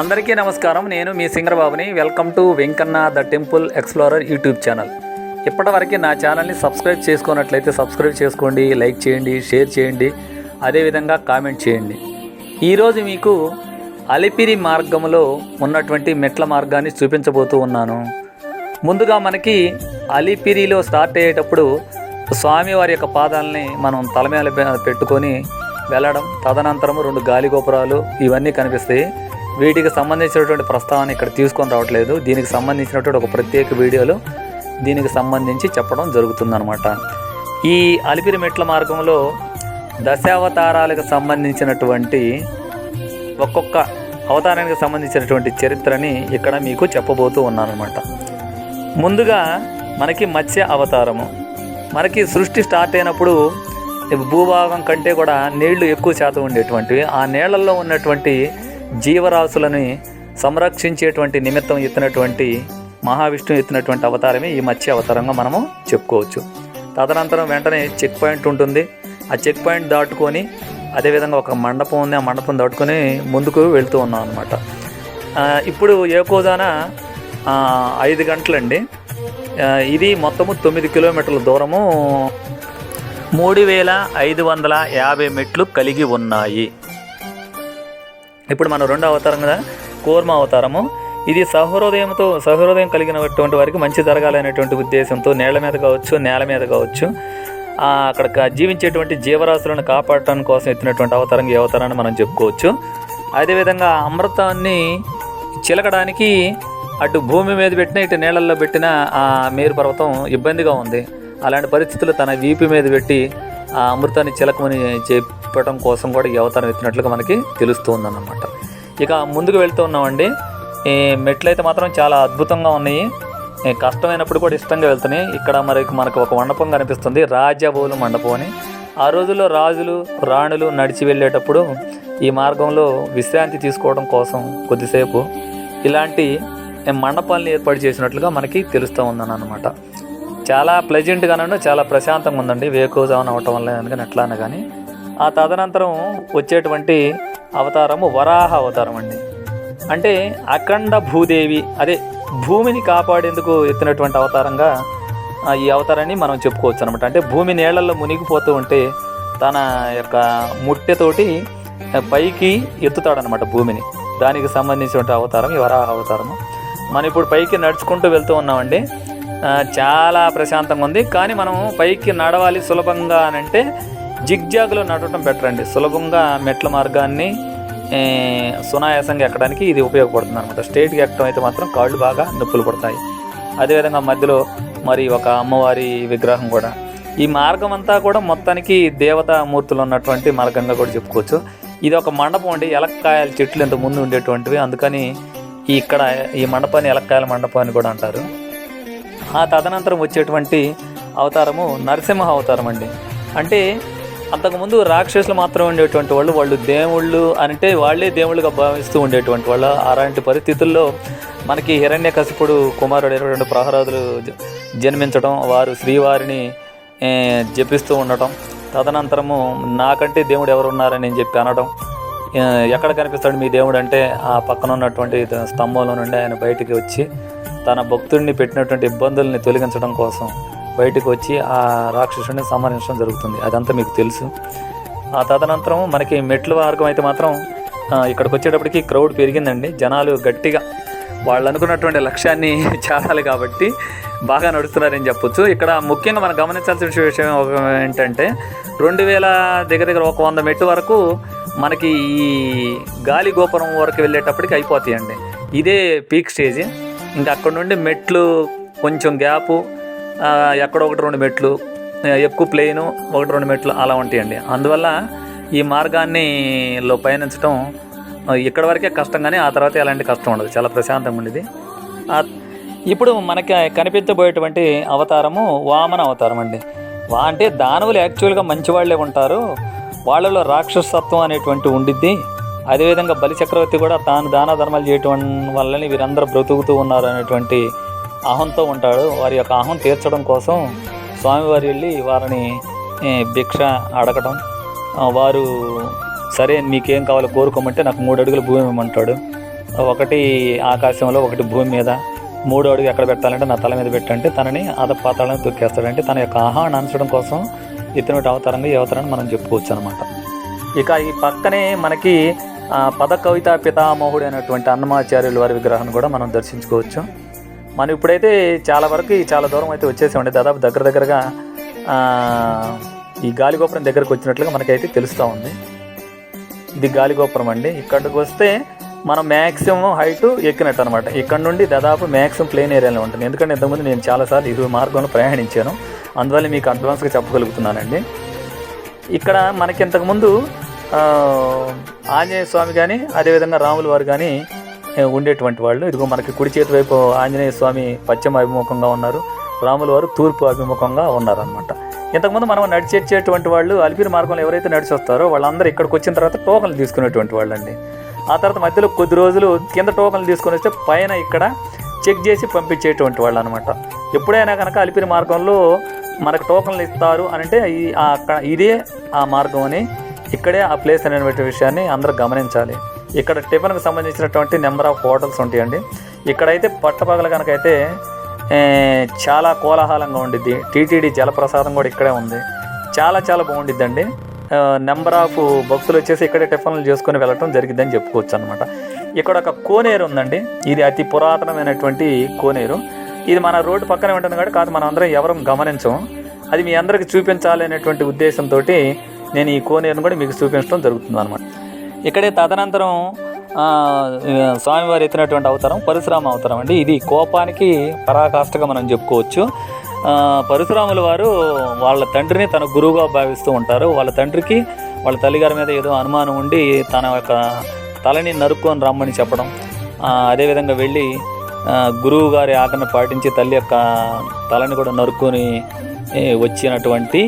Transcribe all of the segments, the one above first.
అందరికీ నమస్కారం. నేను మీ సింగరబాబుని. Welcome to Venkanna the temple explorer YouTube channel. ఇప్పటివరకు నా ఛానల్ని సబ్స్క్రైబ్ చేసుకున్నట్లయితే సబ్స్క్రైబ్ చేసుకోండి లైక్ చేయండి షేర్ చేయండి అదేవిధంగా కామెంట్ చేయండి. ఈరోజు మీకు అలిపిరి మార్గంలో ఉన్నటువంటి మెట్ల మార్గాన్ని చూపించబోతూ ఉన్నాను. ముందుగా మనకి అలిపిరిలో స్టార్ట్ అయ్యేటప్పుడు స్వామివారి యొక్క పాదాలని మనం తల మీద పెట్టుకొని వెళ్ళడం. తదనంతరము రెండు గాలి గోపురాలు ఇవన్నీ కనిపిస్తాయి. వీటికి సంబంధించినటువంటి ప్రస్తావన ఇక్కడ తీసుకొని రావట్లేదు. దీనికి సంబంధించినటువంటి ఒక ప్రత్యేక వీడియోలో దీనికి సంబంధించి చెప్పడం జరుగుతుందనమాట ఈ అలిపిరి మెట్ల మార్గంలో దశావతారాలకు సంబంధించినటువంటి ఒక్కొక్క అవతారానికి సంబంధించినటువంటి చరిత్రని ఇక్కడ మీకు చెప్పబోతూ ఉన్నానమాట ముందుగా మనకి మత్స్య అవతారము. మనకి సృష్టి స్టార్ట్ అయినప్పుడు భూభాగం కంటే కూడా నీళ్ళు ఎక్కువ శాతం ఉండేటువంటివి. ఆ నీళ్ళలో ఉన్నటువంటి జీవరాశులని సంరక్షించేటువంటి నిమిత్తం ఎత్తినటువంటి మహావిష్ణువు ఎత్తినటువంటి అవతారమే ఈ మత్స్య అవతారంగా మనము చెప్పుకోవచ్చు. తదనంతరం వెంటనే చెక్ పాయింట్ ఉంటుంది. ఆ చెక్ పాయింట్ దాటుకొని అదేవిధంగా ఒక మండపం ఉంది. ఆ మండపం దాటుకొని ముందుకు వెళ్తూ ఉన్నాం అనమాట ఇప్పుడు ఏకోదాన ఐదు గంటలండి. ఇది మొత్తము తొమ్మిది కిలోమీటర్ల దూరము మూడు వేల ఐదు వందల యాభై మెట్లు కలిగి ఉన్నాయి. ఇప్పుడు మనం రెండో అవతారం కదా? కూర్మ అవతారము. ఇది సహృదయంతో సహృదయం కలిగినటువంటి వారికి మంచి జరగాలనేటువంటి ఉద్దేశంతో నేల మీద కావచ్చు నేల మీద కావచ్చు. అక్కడ జీవించేటువంటి జీవరాశులను కాపాడటం కోసం ఎత్తినటువంటి అవతారం ఈ అవతారాన్ని మనం చెప్పుకోవచ్చు. అదేవిధంగా అమృతాన్ని చిలకడానికి అటు భూమి మీద పెట్టిన ఇటు నీళ్ళల్లో పెట్టిన ఆ మేరు పర్వతం ఇబ్బందిగా ఉంది. అలాంటి పరిస్థితులు తన వీపు మీద పెట్టి ఆ అమృతాన్ని చిలకమని చెప్పడం కోసం కూడా ఈ అవతారం ఎత్తినట్లుగా మనకి తెలుస్తూ ఉందన్నమాట ఇక ముందుకు వెళ్తూ ఉన్నామండి. ఈ మెట్లు అయితే మాత్రం చాలా అద్భుతంగా ఉన్నాయి. కష్టమైనప్పుడు కూడా ఇష్టంగా వెళ్తున్నాయి. ఇక్కడ మరి మనకు ఒక మండపం కనిపిస్తుంది. రాజబోలు మండపం అని. ఆ రోజుల్లో రాజులు రాణులు నడిచి వెళ్ళేటప్పుడు ఈ మార్గంలో విశ్రాంతి తీసుకోవడం కోసం కొద్దిసేపు ఇలాంటి మండపాలను ఏర్పాటు చేసినట్లుగా మనకి తెలుస్తూ ఉందని అనమాట చాలా ప్లెజెంట్గాను చాలా ప్రశాంతంగా ఉందండి వేకోజావన్ అవటం వల్ల అందుకని ఎట్లా కానీ ఆ తదనంతరం వచ్చేటువంటి అవతారము వరాహ అవతారం అండి అంటే అఖండ భూదేవి అదే భూమిని కాపాడేందుకు ఎత్తినటువంటి అవతారంగా ఆ, ఈ అవతారాన్ని మనం చెప్పుకోవచ్చు అనమాట అంటే భూమి నీళ్ళలో మునిగిపోతూ ఉంటే తన యొక్క ముట్టెతోటి పైకి ఎత్తుతాడనమాట భూమిని. దానికి సంబంధించిన అవతారం ఈ వరాహ అవతారము. మనం ఇప్పుడు పైకి నడుచుకుంటూ వెళ్తూ ఉన్నామండి. చాలా ప్రశాంతంగా ఉంది. కానీ మనం పైకి నడవాలి సులభంగా అని అంటే జిగ్జాగ్లో నడవటం బెటర్ అండి. సులభంగా మెట్ల మార్గాన్ని సునాయాసంగా ఎక్కడానికి ఇది ఉపయోగపడుతుంది అనమాట స్ట్రైట్గా ఎక్కడం అయితే మాత్రం కాళ్ళు బాగా నొప్పులు పడతాయి. అదేవిధంగా మధ్యలో మరి ఒక అమ్మవారి విగ్రహం కూడా. ఈ మార్గం అంతా కూడా మొత్తానికి దేవతా మూర్తులు ఉన్నటువంటి మార్గంగా కూడా చెప్పుకోవచ్చు. ఇది ఒక మండపం అండి. ఎలక్కాయల చెట్లు ఇంత ముందు ఉండేటువంటివి. అందుకని ఇక్కడ ఈ మండపాన్ని ఎలక్కాయల మండపం అని కూడా అంటారు. ఆ తదనంతరం వచ్చేటువంటి అవతారము నరసింహ అవతారం అండి. అంటే అంతకుముందు రాక్షసులు మాత్రం ఉండేటువంటి వాళ్ళు వాళ్ళు దేవుళ్ళు అంటే వాళ్ళే దేవుళ్ళుగా భావిస్తూ ఉండేటువంటి వాళ్ళు. అలాంటి పరిస్థితుల్లో మనకి హిరణ్యకశిపుడు కుమారుడు ఇరవై రెండు జన్మించడం వారు శ్రీవారిని జపిస్తూ ఉండటం. తదనంతరము నాకంటే దేవుడు ఎవరు ఉన్నారని చెప్పి అనడం. ఎక్కడ కనిపిస్తాడు మీ దేవుడు అంటే ఆ పక్కన ఉన్నటువంటి స్తంభంలో నుండి ఆయన బయటికి వచ్చి తన భక్తుడిని పెట్టినటువంటి ఇబ్బందుల్ని తొలగించడం కోసం బయటకు వచ్చి ఆ రాక్షసుడిని సంహరించడం జరుగుతుంది. అదంతా మీకు తెలుసు. ఆ తదనంతరం మనకి మెట్ల మార్గం అయితే మాత్రం ఇక్కడికి వచ్చేటప్పటికి క్రౌడ్ పెరిగిందండి. జనాలు గట్టిగా వాళ్ళు అనుకున్నటువంటి లక్ష్యాన్ని చేరాలి కాబట్టి బాగా నడుస్తున్నారని చెప్పొచ్చు. ఇక్కడ ముఖ్యంగా మనం గమనించాల్సిన విషయం ఒక ఏంటంటే రెండు వేల దగ్గర దగ్గర ఒక వంద మెట్టు వరకు మనకి ఈ గాలి గోపురం వరకు వెళ్ళేటప్పటికి అయిపోతాయండి. ఇదే పీక్ స్టేజ్ ఇంకా అక్కడ నుండి మెట్లు కొంచెం గ్యాపు ఎక్కడ ఎక్కడో ఒకటి రెండు మెట్లు ఎక్కువ ప్లేను ఒకటి రెండు మెట్లు అలా ఉంటాయండి. అందువల్ల ఈ మార్గాన్ని లో పయనించడం ఇక్కడ వరకే కష్టం కానీ ఆ తర్వాత ఎలాంటి కష్టం ఉండదు. చాలా ప్రశాంతంగా ఉండేది. ఇప్పుడు మనకి కనిపించబోయేటువంటి అవతారము వామన అవతారం అండి. వా అంటే దానవులు యాక్చువల్గా మంచివాళ్ళే ఉంటారు. వాళ్ళలో రాక్షసత్వం అనేటువంటి ఉండిద్ది. అదేవిధంగా బలి చక్రవర్తి కూడా తాను దాన ధర్మాలు చేయటం వల్లనే వీరందరూ బ్రతుకుతూ ఉన్నారు అనేటువంటి అహంతో ఉంటాడు. వారి యొక్క అహం తీర్చడం కోసం స్వామివారి వెళ్ళి వారిని భిక్ష అడగటం. వారు సరే మీకేం కావాలో కోరుకోమంటే నాకు మూడు అడుగుల భూమి ఇవ్వమంటాడు. ఒకటి ఆకాశంలో ఒకటి భూమి మీద. మూడు అడుగు ఎక్కడ పెట్టాలంటే నా తల మీద పెట్టంటే తనని అధపాతాలను తొక్కేస్తాడంటే తన యొక్క ఆహాన్ని అంచడం కోసం ఇతను అవతారంగా ఈ అవతారాన్ని మనం చెప్పుకోవచ్చు అనమాట ఇక ఈ పక్కనే మనకి పద కవిత పితామహుడు అయినటువంటి అన్నమాచార్యుల వారి విగ్రహాన్ని కూడా మనం దర్శించుకోవచ్చు. మనం ఇప్పుడైతే చాలా వరకు చాలా దూరం అయితే వచ్చేసామండి. దాదాపు దగ్గర దగ్గరగా ఈ గాలిగోపురం దగ్గరకు వచ్చినట్లుగా మనకైతే తెలుస్తూ ఉంది. ఇది గాలిగోపురం అండి. ఇక్కడికి వస్తే మనం మ్యాక్సిమం హైట్ ఎక్కినట్టు అనమాట ఇక్కడ నుండి దాదాపు మ్యాక్సిమం ప్లేన్ ఏరియాలో ఉంటుంది. ఎందుకంటే ఇంతకుముందు నేను చాలాసార్లు ఇరు మార్గంలో ప్రయాణించాను. అందువల్ల మీకు అడ్వాన్స్గా చెప్పగలుగుతున్నానండి. ఇక్కడ మనకి ఇంతకుముందు ఆంజనేయ స్వామి కానీ అదేవిధంగా రాముల వారు కానీ ఉండేటువంటి వాళ్ళు. ఇదిగో మనకి కుడి చేతి వైపు ఆంజనేయ స్వామి పశ్చిమ అభిముఖంగా ఉన్నారు. రాముల వారు తూర్పు అభిముఖంగా ఉన్నారనమాట ఇంతకుముందు మనం నడిచేటువంటి వాళ్ళు అలిపిరి మార్గంలో ఎవరైతే నడిచి వస్తారో వాళ్ళందరూ ఇక్కడికి వచ్చిన తర్వాత టోకన్లు తీసుకునేటువంటి వాళ్ళు అండి ఆ తర్వాత మధ్యలో కొద్ది రోజులు కింద టోకన్లు తీసుకొని వస్తే పైన ఇక్కడ చెక్ చేసి పంపించేటువంటి వాళ్ళు అనమాట ఎప్పుడైనా కనుక అలిపిరి మార్గంలో మనకు టోకన్లు ఇస్తారు అని అంటే ఈ అక్కడ ఇదే ఆ మార్గం అని ఇక్కడే ఆ ప్లేస్ అనేటువంటి విషయాన్ని అందరూ గమనించాలి. ఇక్కడ టిఫిన్కి సంబంధించినటువంటి నెంబర్ ఆఫ్ హోటల్స్ ఉంటాయండి. ఇక్కడైతే పట్టపగల కనుకైతే చాలా కోలాహలంగా ఉండిద్ది. టీటీడీ జలప్రసాదం కూడా ఇక్కడే ఉంది. చాలా చాలా బాగుండిద్దండి. నెంబర్ ఆఫ్ భక్తులు వచ్చేసి ఇక్కడే టిఫిన్లు చేసుకొని వెళ్ళటం జరిగిద్దని చెప్పుకోవచ్చు అనమాట ఇక్కడ ఒక కోనేరు ఉందండి. ఇది అతి పురాతనమైనటువంటి కోనేరు. ఇది మన రోడ్డు పక్కనే ఉంటుంది కాబట్టి కాదు మనం అందరం ఎవరం గమనించం. అది మీ అందరికి చూపించాలి అనేటువంటి ఉద్దేశంతో నేను ఈ కోనేరును కూడా మీకు చూపించడం జరుగుతుంది అనమాట ఇక్కడే తదనంతరం స్వామివారు ఎత్తినటువంటి అవతారం పరశురామ అవతారం అండి. ఇది కోపానికి పరాకాష్ఠగా మనం చెప్పుకోవచ్చు. పరశురాముల వారు వాళ్ళ తండ్రిని తన గురువుగా భావిస్తూ ఉంటారు. వాళ్ళ తండ్రికి వాళ్ళ తల్లిగారి మీద ఏదో అనుమానం ఉండి తన యొక్క తలని నరుక్కొని రమ్మని చెప్పడం. అదేవిధంగా వెళ్ళి గురువు గారి ఆజ్ఞను పాటించి తల్లి యొక్క తలని కూడా నరుక్కొని వచ్చినటువంటి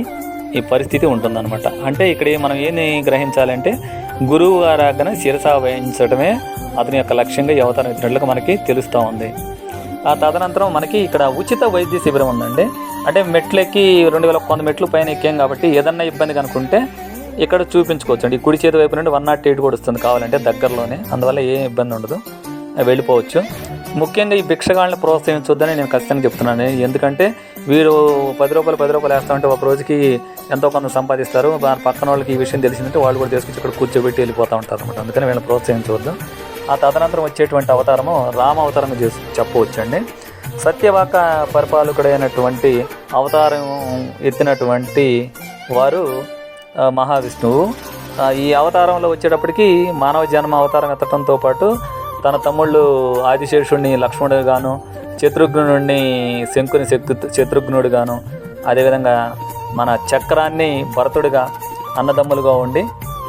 ఈ పరిస్థితి ఉంటుందన్నమాట. అంటే ఇక్కడ మనం ఏమి గ్రహించాలంటే గురువు ఆరాధన శిరస వహించడమే అతని యొక్క లక్ష్యంగా యువతరం ఇచ్చినట్లుగా మనకి తెలుస్తూ ఉంది. ఆ తదనంతరం మనకి ఇక్కడ ఉచిత వైద్య శిబిరం ఉందండి. అంటే మెట్లెక్కి రెండు వేల కొంత మెట్లు పైన ఎక్కాం కాబట్టి ఏదన్నా ఇబ్బంది కనుకుంటే ఇక్కడ చూపించుకోవచ్చు అండి కుడి చేతి వైపు నుండి వన్ నాట్ ఎయిట్ కూడా వస్తుంది కావాలంటే దగ్గరలోనే. అందువల్ల ఏం ఇబ్బంది ఉండదు. వెళ్ళిపోవచ్చు. ముఖ్యంగా ఈ భిక్షగాళ్ళని ప్రోత్సహించొద్దని నేను ఖచ్చితంగా చెప్తున్నాను. ఎందుకంటే వీరు పది రూపాయలు పది రూపాయలు వేస్తామంటే ఒక రోజుకి ఎంతో కొంత సంపాదిస్తారు. దాని పక్కన వాళ్ళకి ఈ విషయం తెలిసిందంటే వాళ్ళు కూడా తీసుకొచ్చి ఇక్కడ కూర్చోబెట్టి వెళ్ళిపోతూ ఉంటారు అనమాట అందుకని వీళ్ళని ప్రోత్సహించవద్దు ఆ తదనంతరం వచ్చేటువంటి అవతారము రామ అవతారం చేసి చెప్పవచ్చు అండి సత్యవాక పరిపాలకుడైనటువంటి అవతారం ఎత్తినటువంటి వారు మహావిష్ణువు. ఈ అవతారంలో వచ్చేటప్పటికి మానవ జన్మ అవతారం ఎత్తడంతో పాటు తన తమ్ముళ్ళు ఆదిశేషుడిని లక్ష్మణుడు గాను శత్రుఘ్నుడిని శంకుని శక్తు శత్రుఘ్నుడిగాను అదేవిధంగా మన చక్రాన్ని భరతుడిగా అన్నదమ్ములుగా ఉండి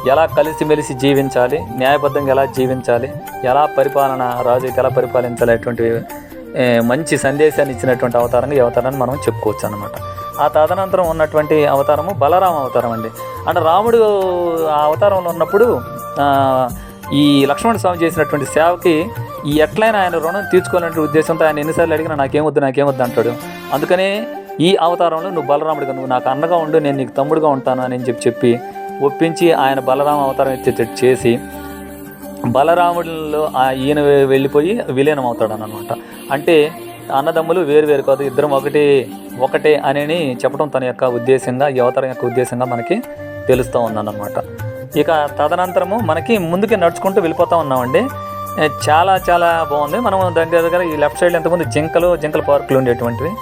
ఎలా కలిసిమెలిసి జీవించాలి న్యాయబద్ధంగా ఎలా జీవించాలి ఎలా పరిపాలన రాజు ఎలా పరిపాలించాలి అటువంటి మంచి సందేశాన్ని ఇచ్చినటువంటి అవతారంగా ఈ అవతారాన్ని మనం చెప్పుకోవచ్చు అనమాట ఆ తదనంతరం ఉన్నటువంటి అవతారము బలరామ అవతారం అండి. అంటే రాముడు ఆ అవతారంలో ఉన్నప్పుడు ఈ లక్ష్మణ స్వామి చేసినటువంటి సేవకి ఎట్లయినా ఆయన రుణం తీర్చుకోవాలంటే ఉద్దేశంతో ఆయన ఎన్నిసార్లు అడిగినా నాకేమొద్దు నాకేమొద్దు అంటాడు. అందుకనే ఈ అవతారంలో నువ్వు బలరాముడిగా నువ్వు నాకు అన్నగా ఉండు నేను నీకు తమ్ముడుగా ఉంటాను అని చెప్పి చెప్పి ఒప్పించి ఆయన బలరామ అవతారం ఎత్తేటట్టు చేసి బలరాముడిలో ఆ ఈయన వెళ్ళిపోయి విలీనం అవుతాడు అనమాట అంటే అన్నదమ్ములు వేరు వేరు కాదు ఇద్దరం ఒకటి ఒకటే అని చెప్పడం తన యొక్క ఉద్దేశంగా ఈ అవతారం యొక్క ఉద్దేశంగా మనకి తెలుస్తూ ఉందన్నమాట. ఇక తదనంతరము మనకి ముందుకే నడుచుకుంటూ వెళ్ళిపోతూ ఉన్నామండి. చాలా చాలా బాగుంది. మనం దగ్గర దగ్గర ఈ లెఫ్ట్ సైడ్ ఎంతమంది జింకలు జింకల పార్కులు ఉండేటువంటివి.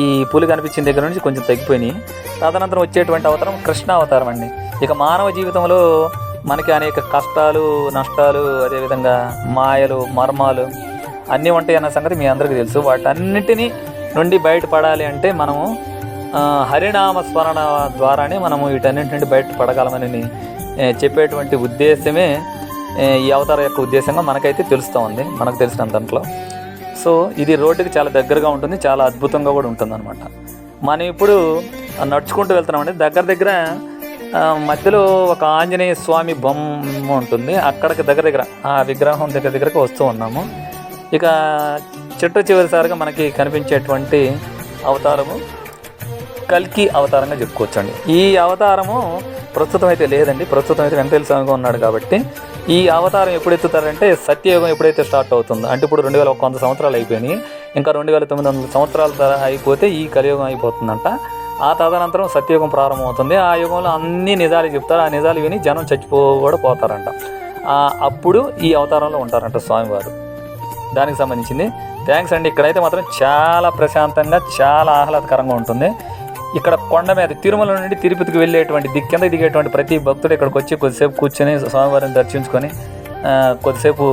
ఈ పులి కనిపించిన దగ్గర నుంచి కొంచెం తగ్గిపోయినాయి. తదనంతరం వచ్చేటువంటి అవతారం కృష్ణ అవతారం అండి. ఇక మానవ జీవితంలో మనకి అనేక కష్టాలు నష్టాలు అదేవిధంగా మాయలు మర్మాలు అన్నీ ఉంటాయి అన్న సంగతి మీ అందరికీ తెలుసు. వాటన్నిటినీ నుండి బయటపడాలి అంటే మనము హరినామ స్మరణ ద్వారానే మనము వీటన్నింటి నుండి బయటపడగలమని చెప్పేటువంటి ఉద్దేశమే ఈ అవతారం యొక్క ఉద్దేశంగా మనకైతే తెలుస్తూ ఉంది మనకు తెలిసిన దాంట్లో. సో ఇది రోడ్డుకి చాలా దగ్గరగా ఉంటుంది చాలా అద్భుతంగా కూడా ఉంటుంది అనమాట మనం ఇప్పుడు నడుచుకుంటూ వెళ్తున్నామండి దగ్గర దగ్గర మధ్యలో ఒక ఆంజనేయ స్వామి బొమ్మ ఉంటుంది అక్కడికి దగ్గర దగ్గర ఆ విగ్రహం దగ్గర దగ్గరకు వస్తూ ఉన్నాము. ఇక చెట్టు చివరిసారిగా మనకి కనిపించేటువంటి అవతారము కల్కి అవతారంగా చెప్పుకోవచ్చండి. ఈ అవతారము ప్రస్తుతం అయితే లేదండి ప్రస్తుతం అయితే వెంకటేశ్వర స్వామిగా ఉన్నాడు కాబట్టి ఈ అవతారం ఎప్పుడు ఎత్తుతారంటే సత్యయుగం ఎప్పుడైతే స్టార్ట్ అవుతుందో అంటే ఇప్పుడు రెండు వేల వంద సంవత్సరాలు అయిపోయినాయి. ఇంకా రెండు వేల తొమ్మిది వందల సంవత్సరాల తర అయిపోతే ఈ కలియుగం అయిపోతుందంట. ఆ తదనంతరం సత్యయుగం ప్రారంభమవుతుంది. ఆ యుగంలో అన్ని నిజాలు చెప్తారు. ఆ నిజాలు విని జనం చచ్చిపోకుండా పోతారంట. అప్పుడు ఈ అవతారంలో ఉంటారంట స్వామివారు. దానికి సంబంధించింది. థ్యాంక్స్ అండి. ఇక్కడైతే మాత్రం చాలా ప్రశాంతంగా చాలా ఆహ్లాదకరంగా ఉంటుంది. ఇక్కడ కొండ మీద తిరుమల నుండి తిరుపతికి వెళ్ళేటువంటి దిక్కు కింద దిగేటువంటి ప్రతి భక్తుడు ఇక్కడికి వచ్చి కొద్దిసేపు కూర్చొని స్వామివారిని దర్శించుకొని కొద్దిసేపు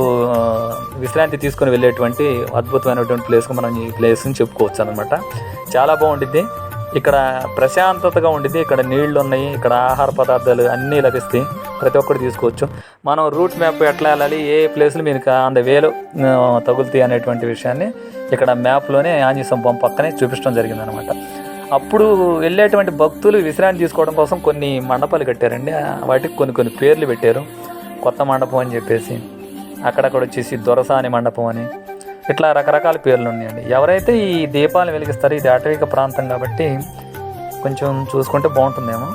విశ్రాంతి తీసుకొని వెళ్ళేటువంటి అద్భుతమైనటువంటి ప్లేస్ మనం ఈ ప్లేస్ని చెప్పుకోవచ్చు అనమాట చాలా బాగుండిద్ది. ఇక్కడ ప్రశాంతతగా ఉండిద్ది. ఇక్కడ నీళ్ళు ఉన్నాయి. ఇక్కడ ఆహార పదార్థాలు అన్నీ లభిస్తాయి. ప్రతి ఒక్కటి తీసుకోవచ్చు. మనం రూట్ మ్యాప్ ఎట్లా వెళ్ళాలి? ఏ ప్లేస్లు మీకు అంద వేలు తగులుతాయి అనేటువంటి విషయాన్ని ఇక్కడ మ్యాప్లోనే ఆంజనేయ బొమ్మ పక్కనే చూపించడం జరిగిందనమాట అప్పుడు వెళ్ళేటువంటి భక్తులు విశ్రాంతి తీసుకోవడం కోసం కొన్ని మండపాలు కట్టారండి. వాటికి కొన్ని కొన్ని పేర్లు పెట్టారు. కొత్త మండపం అని చెప్పేసి అక్కడక్కడ వచ్చేసి దొరసాని మండపం అని. ఇట్లా రకరకాల పేర్లు ఉన్నాయండి. ఎవరైతే ఈ దీపాలను వెలిగిస్తారో ఇది అటవిక ప్రాంతం కాబట్టి కొంచెం చూసుకుంటే బాగుంటుందేమో.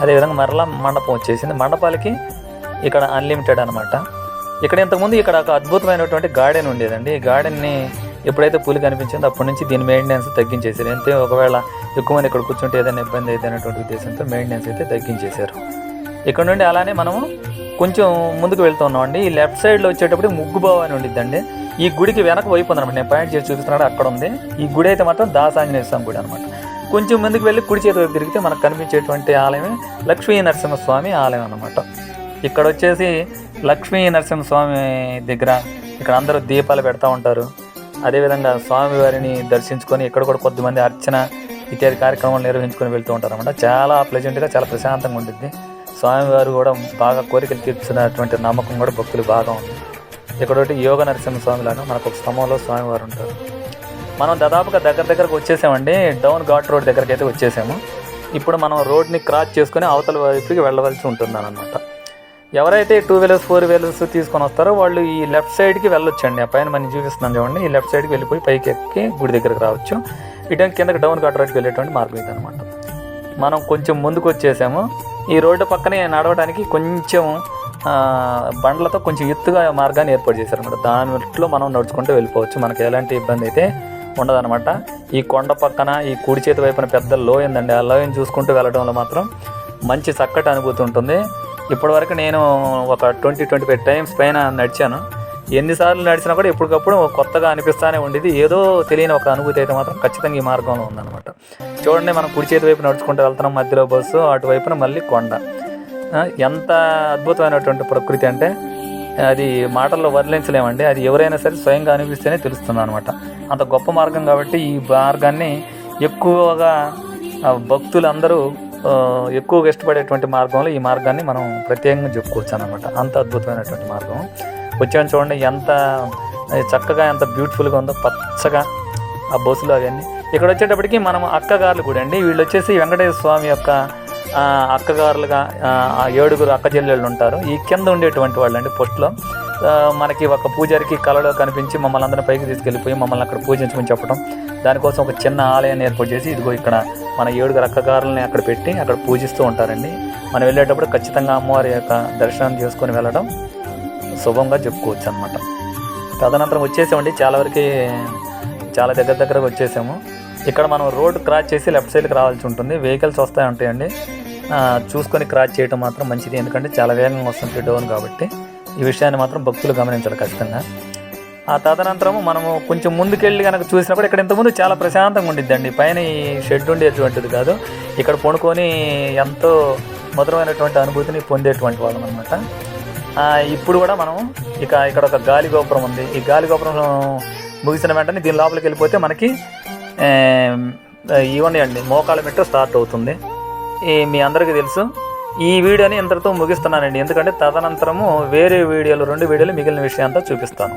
అదేవిధంగా మరలా మండపం వచ్చేసింది. మండపాలకి ఇక్కడ అన్లిమిటెడ్ అనమాట ఇక్కడ ఇంతకుముందు ఇక్కడ ఒక అద్భుతమైనటువంటి గార్డెన్ ఉండేదండి. ఈ గార్డెన్ని ఎప్పుడైతే పులి కనిపించిందో అప్పటి నుంచి దీని మెయింటెనెన్స్ తగ్గించేసారు అంతే ఒకవేళ ఎక్కువ మంది ఇక్కడ కూర్చుంటే ఏదైనా ఇబ్బంది అయితే అనేటువంటి ఉద్దేశంతో మెయింటెనెన్స్ అయితే తగ్గించేశారు. ఇక్కడ నుండి అలానే మనము కొంచెం ముందుకు వెళ్తూ ఉన్నామండి. ఈ లెఫ్ట్ సైడ్లో వచ్చేటప్పుడు ముగ్గు బావ అని ఉండిద్దండి. ఈ గుడికి వెనక వైపు ఉందన్నమాట. నేను పాయింట్ చేసి చూపిస్తున్నాడు అక్కడ ఉంది. ఈ గుడి అయితే మాత్రం దాసాంజనేయ స్వామి గుడి అనమాట కొంచెం ముందుకు వెళ్ళి కుడి చేతి వైపు తిరిగితే మనకు కనిపించేటువంటి ఆలయమే లక్ష్మీ నరసింహస్వామి ఆలయం అన్నమాట. ఇక్కడ వచ్చేసి లక్ష్మీ నరసింహస్వామి దగ్గర ఇక్కడ అందరూ దీపాలు పెడతా ఉంటారు. అదేవిధంగా స్వామివారిని దర్శించుకొని ఇక్కడ కూడా కొద్దిమంది అర్చన ఇత్యాది కార్యక్రమాలు నిర్వహించుకొని వెళ్తూ ఉంటారు అనమాట చాలా ప్లెజెంట్గా చాలా ప్రశాంతంగా ఉంటుంది స్వామివారు కూడా బాగా కోరికలు తీర్చున్నటువంటి నమ్మకం కూడా భక్తులు బాగా ఉంది. ఇక్కడ ఒకటి యోగ నరసింహ స్వామి లాగా మనకు ఒక స్తంభంలో స్వామివారు ఉంటారు. మనం దాదాపుగా దగ్గర దగ్గరకు వచ్చేసామండి. డౌన్ ఘాట్ రోడ్ దగ్గరికి అయితే వచ్చేసాము. ఇప్పుడు మనం రోడ్ని క్రాస్ చేసుకుని అవతల వైపుకి వెళ్ళవలసి ఉంటుంది అనమాట ఎవరైతే టూ వీలర్స్ ఫోర్ వీలర్స్ తీసుకొని వస్తారో వాళ్ళు ఈ లెఫ్ట్ సైడ్కి వెళ్ళొచ్చండి. ఆ పైన మనం చూపిస్తున్నాం చూడండి. ఈ లెఫ్ట్ సైడ్కి వెళ్ళిపోయి పైకి ఎక్కి గుడి దగ్గరకు రావచ్చు. ఇటు కిందకి డౌన్ ఘాట్ వెళ్ళేటువంటి మార్గం ఇది అనమాట మనం కొంచెం ముందుకు వచ్చేసాము. ఈ రోడ్డు పక్కనే నడవడానికి కొంచెం బండ్లతో కొంచెం ఎత్తుగా మార్గాన్ని ఏర్పాటు చేశారనమాట దానిలో మనం నడుచుకుంటూ వెళ్ళిపోవచ్చు. మనకి ఎలాంటి ఇబ్బంది అయితే ఉండదన్నమాట. ఈ కొండ పక్కన ఈ కుడి చేతి వైపున పెద్ద లోయందండి ఆ లోయని చూసుకుంటూ వెళ్ళడంలో మాత్రం మంచి చక్కటి అనుభూతి ఉంటుంది. ఇప్పటివరకు నేను ఒక ట్వంటీ ట్వంటీ ఫైవ్ టైమ్స్ పైన నడిచాను. ఎన్నిసార్లు నడిచినా కూడా ఎప్పటికప్పుడు కొత్తగా అనిపిస్తానే ఉండేది. ఏదో తెలియని ఒక అనుభూతి అయితే మాత్రం ఖచ్చితంగా ఈ మార్గంలో ఉందన్నమాట. చూడండి మనం కుడి చేతి వైపు నడుచుకుంటూ వెళ్తున్నాం. మధ్యలో బస్సు అటువైపున మళ్ళీ కొండ. ఎంత అద్భుతమైనటువంటి ప్రకృతి అంటే అది మాటల్లో వర్ణించలేమండి. అది ఎవరైనా సరే స్వయంగా అనిపిస్తేనే తెలుస్తుంది అనమాట అంత గొప్ప మార్గం కాబట్టి ఈ మార్గాన్ని ఎక్కువగా భక్తులందరూ ఎక్కువగా ఇష్టపడేటువంటి మార్గంలో ఈ మార్గాన్ని మనం ప్రత్యేకంగా చెప్పుకోవచ్చు అనమాట అంత అద్భుతమైనటువంటి మార్గం. వచ్చాను చూడండి ఎంత చక్కగా ఎంత బ్యూటిఫుల్గా ఉందో పచ్చగా ఆ బస్సులు అవన్నీ. ఇక్కడ వచ్చేటప్పటికి మనం అక్కగారులు కూడా అండి వీళ్ళు వచ్చేసి వెంకటేశ్వర స్వామి యొక్క అక్కగారులుగా ఏడుగురు అక్క చెల్లెళ్ళు ఉంటారు. ఈ కింద ఉండేటువంటి వాళ్ళు అండి పోస్ట్లో మనకి ఒక పూజారికి కళలో కనిపించి మమ్మల్ని అందరం పైకి తీసుకెళ్ళిపోయి మమ్మల్ని అక్కడ పూజించమని చెప్పడం దానికోసం ఒక చిన్న ఆలయాన్ని ఏర్పాటు చేసి ఇదిగో ఇక్కడ మన ఏడుగురు అక్కగారులని అక్కడ పెట్టి అక్కడ పూజిస్తూ ఉంటారండి. మనం వెళ్ళేటప్పుడు ఖచ్చితంగా అమ్మవారి యొక్క దర్శనం చేసుకొని వెళ్ళడం శుభంగా చెప్పుకోవచ్చు అనమాట తదనంతరం వచ్చేసామండి. చాలా వరకు చాలా దగ్గర దగ్గరకు వచ్చేసాము. ఇక్కడ మనం రోడ్ క్రాస్ చేసి లెఫ్ట్ సైడ్కి రావాల్సి ఉంటుంది. వెహికల్స్ వస్తాయి ఉంటాయండి చూసుకొని క్రాస్ చేయడం మాత్రం మంచిది. ఎందుకంటే చాలా వేగంగా వస్తుంది డౌన్ కాబట్టి ఈ విషయాన్ని మాత్రం భక్తులు గమనించాలి ఖచ్చితంగా. ఆ తదనంతరము మనము కొంచెం ముందుకెళ్ళి కనుక చూసినప్పుడు ఇక్కడ ఇంతకుముందు చాలా ప్రశాంతంగా ఉండిద్దండి. పైన ఈ షెడ్ ఉండేటువంటిది కాదు. ఇక్కడ పండుకొని ఎంతో మధురమైనటువంటి అనుభూతిని పొందేటువంటి వాళ్ళం అనమాట ఇప్పుడు కూడా మనం ఇక ఇక్కడ ఒక గాలి గోపురం ఉంది. ఈ గాలి గోపురం ముగిసిన వెంటనే దీని లోపలికి వెళ్ళిపోతే మనకి ఇవన్నీ అండి మోకాళ్ళ మెట్టు స్టార్ట్ అవుతుంది. ఈ మీ అందరికీ తెలుసు. ఈ వీడియోని ఇంతటితో ముగిస్తున్నానండి. ఎందుకంటే తదనంతరము వేరే వీడియోలు రెండు వీడియోలు మిగిలిన విషయం చూపిస్తాను.